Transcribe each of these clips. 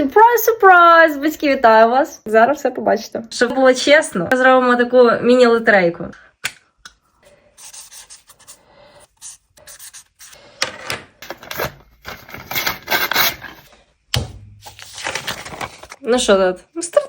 Сюрприз, сюрприз! Батьки, вітаю вас! Зараз все побачите. Щоб було чесно, зробимо таку міні-лотерейку. Ну що, стартуємо.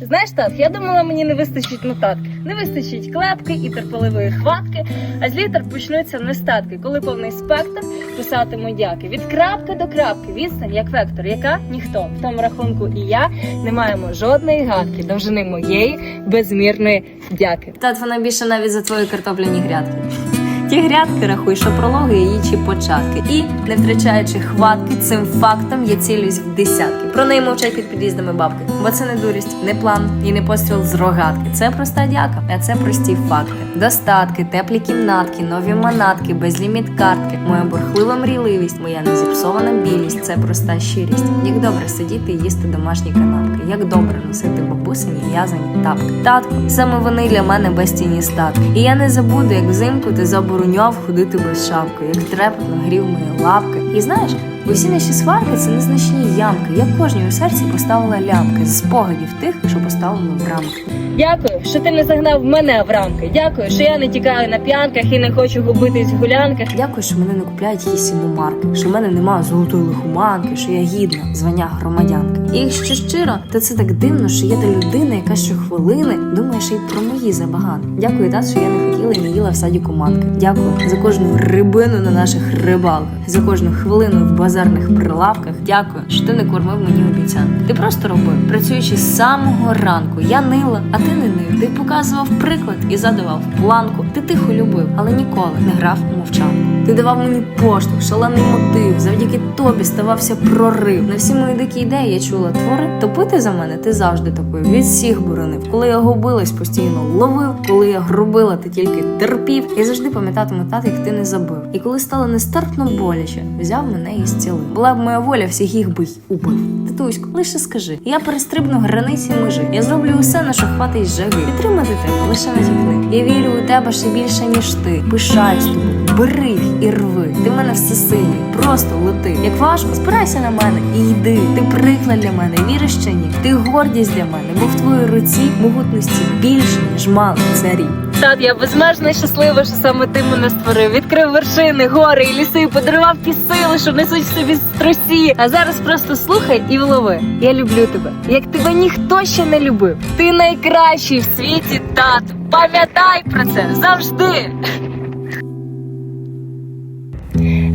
Знаєш, тат, я думала, мені не вистачить нотатки. Не вистачить клепки і терпеливої хватки, а з літер почнуться нестатки, коли повний спектр писатиму дяки. Від крапки до крапки, відстань як вектор, яка ніхто. В тому рахунку і я не маємо жодної гадки довжини моєї безмірної дяки. Тат, вона більше навіть за твої картопляні грядки. Ті грядки рахуй, що прологи її чи початки. І, не втрачаючи хватки, цим фактом я цілюсь в десятки. Про неї мовчать під під'їздами бабки. Бо це не дурість, не план і не постріл з рогатки. Це проста дяка, а це прості факти. Достатки, теплі кімнатки, нові манатки, безліміт картки. Моя бурхлива мрійливість, моя незіпсована білість це проста щирість. Як добре сидіти і їсти домашні канапки, як добре носити бабусині в'язані тапки. Татку, саме вони для мене безцінні статки. І я не забуду, як взимку ти забороняв ходити без шапки, як трепетно грів мої лапки. І знаєш, усі наші сварки це незначні ямки. Я кожній у серці поставила лямки з спогадів тих, що поставила в рамки. Дякую, що ти не загнав мене в рамки. Дякую, що я не тікаю на п'янках і не хочу губитись в гулянках. Дякую, що мене не купляють якісь іномарки, що в мене немає золотої лихоманки, що я гідна звання громадянки. І якщо щиро, то це так дивно, що є та людина, яка щохвилини думає ще й про мої забагани. Дякую, тат, що я не хотіла і не їла в саді команки. Дякую за кожну рибину на наших рибалках, за кожну хвилину в базарних прилавках. Дякую, що ти не кормив мені обіцянки. Просто робив, працюючи з самого ранку. Я нила, а ти не нив. Ти показував приклад і задавав планку. Ти тихо любив, але ніколи не грав у мовчанку. Ти давав мені поштовх, шалений мотив. Завдяки тобі ставався прорив. На всі мої дикі ідеї я чула твори. Топити за мене ти завжди топив. Від всіх боронив. Коли я губилась, постійно ловив. Коли я грубила, ти тільки терпів. Я завжди пам'ятатиму тат, як ти не забив. І коли стало нестерпно боляче, взяв мене і зцілив. Була б моя воля, всіх їх би й убив. Татусько, лише скажи, я перестрибну границі межі. Я зроблю усе, на що хватить жаги. Підтримати тебе лише натякни. Я вірю у тебе ще більше, ніж ти. Пишаюсь тобою. Бери їх і рви. Ти мене всесильний, просто лети. Як важко, спирайся на мене і йди. Ти приклад для мене, віриш чи ні? Ти гордість для мене, бо в твоїй руці могутності більше, ніж мало царів. Тат, я безмежно щаслива, що саме ти мене створив. Відкрив вершини, гори і ліси, подарував ті сили, що несуть в собі струсі. А зараз просто слухай і влови. Я люблю тебе, як тебе ніхто ще не любив. Ти найкращий в світі, тату. Пам'ятай про це завжди.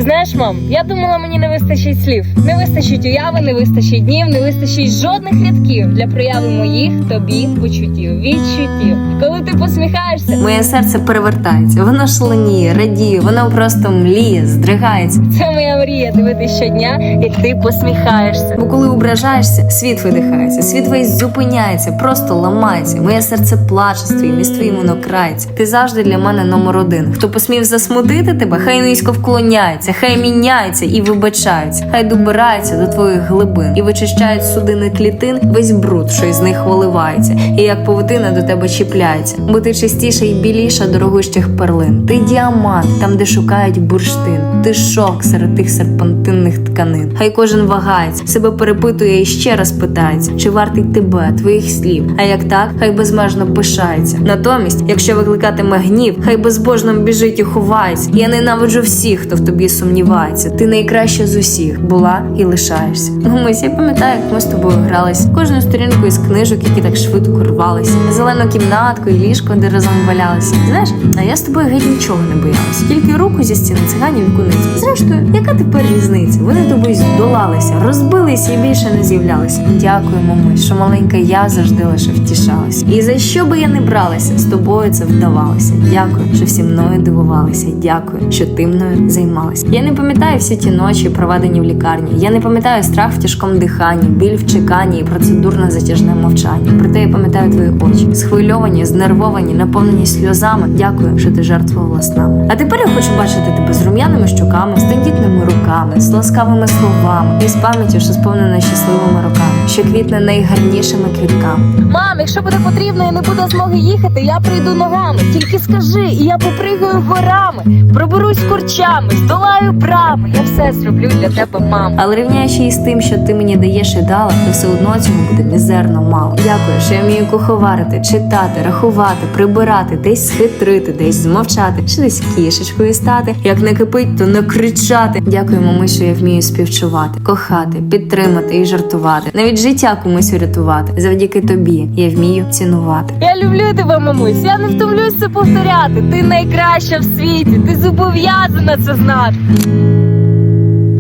Знаєш, мам, я думала, мені не вистачить слів, не вистачить уяви, не вистачить днів, не вистачить жодних рядків для прояви моїх тобі почуттів, відчуттів. Коли ти посміхаєшся, моє серце перевертається, воно шаленіє, радіє, воно просто мліє, здригається. Це моя мрія дивитися щодня, як ти посміхаєшся. Бо коли ображаєшся, світ видихається, світ весь зупиняється, просто ламається. Моє серце плаче з твоїм і з твоїм воно крається. Ти завжди для мене номер один. Хто посмів засмутити тебе, хай низько вклоняється, хай міняється і вибачається, хай добирається до твоїх глибин і вичищають судини клітин весь бруд, що із них виливається, і як павутина до тебе чіпляється. Бо ти чистіша і біліша дорогущих перлин. Ти діамант, там, де шукають бурштин. Ти шовк серед тих серпантинних тканин. Хай кожен вагається, себе перепитує і ще раз питається, чи вартий тебе, твоїх слів. А як так, хай безмежно пишається. Натомість, якщо викликатиме гнів, хай безбожно біжить і ховається. Я ненавиджу всіх, хто в тобі сумнівається. Ти найкраща з усіх була і лишаєшся. Гумись, я пам'ятаю, як ми з тобою грались. Кожну сторінку із книжок, які так швидко рвалися. Зелену кімнатку і ліжко, де разом валялися. Знаєш, а я з тобою геть нічого не боялася. Тільки руку зі стіни циганів і куниць. Зрештою, яка тепер різниця? Вони тобою здолалися, розбилися і більше не з'являлися. Дякую, мамусь, що маленька я завжди лише втішалася. І за що би я не бралася, з тобою це вдавалося. Дякую, що всі мною дивувалися. Дякую, що ти мною займалася. Я не пам'ятаю всі ті ночі, проведені в лікарні. Я не пам'ятаю страх в тяжкому диханні, біль в чеканні і процедурне затяжне мовчання. Проте я пам'ятаю твої очі, схвильовані, знервовані, наповнені сльозами. Дякую, що ти жертвувала з нами. А тепер я хочу бачити тебе з рум'яними щоками, з тендітними руками, з ласкавими словами і з пам'яттю, що сповнена щасливими роками, що квітне найгарнішими квітками. Мам, якщо буде потрібно і не буде змоги їхати, я прийду ногами. Тільки скажи, і я попригаю горами, проберусь курчами, здолаю маю право, я все зроблю для тебе, мам. Але рівняючи із тим, що ти мені даєш і дала, то все одно цього буде мізерно мало. Дякую, що я вмію куховарити, читати, рахувати, прибирати, десь схитрити, десь змовчати, чи десь кішечкою стати. Як не кипить, то не кричати. Дякую, мами, що я вмію співчувати, кохати, підтримати і жартувати. Навіть життя комусь врятувати. Завдяки тобі я вмію цінувати. Я люблю тебе, мамусь. Я не втомлюсь це повторяти. Ти найкраща в світі, ти зобов'язана це знати.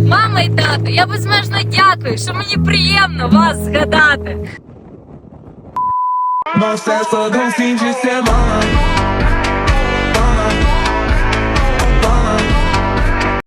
Мама і тато, я безмежно дякую, що мені приємно вас згадати. Nossa, все fim de semana.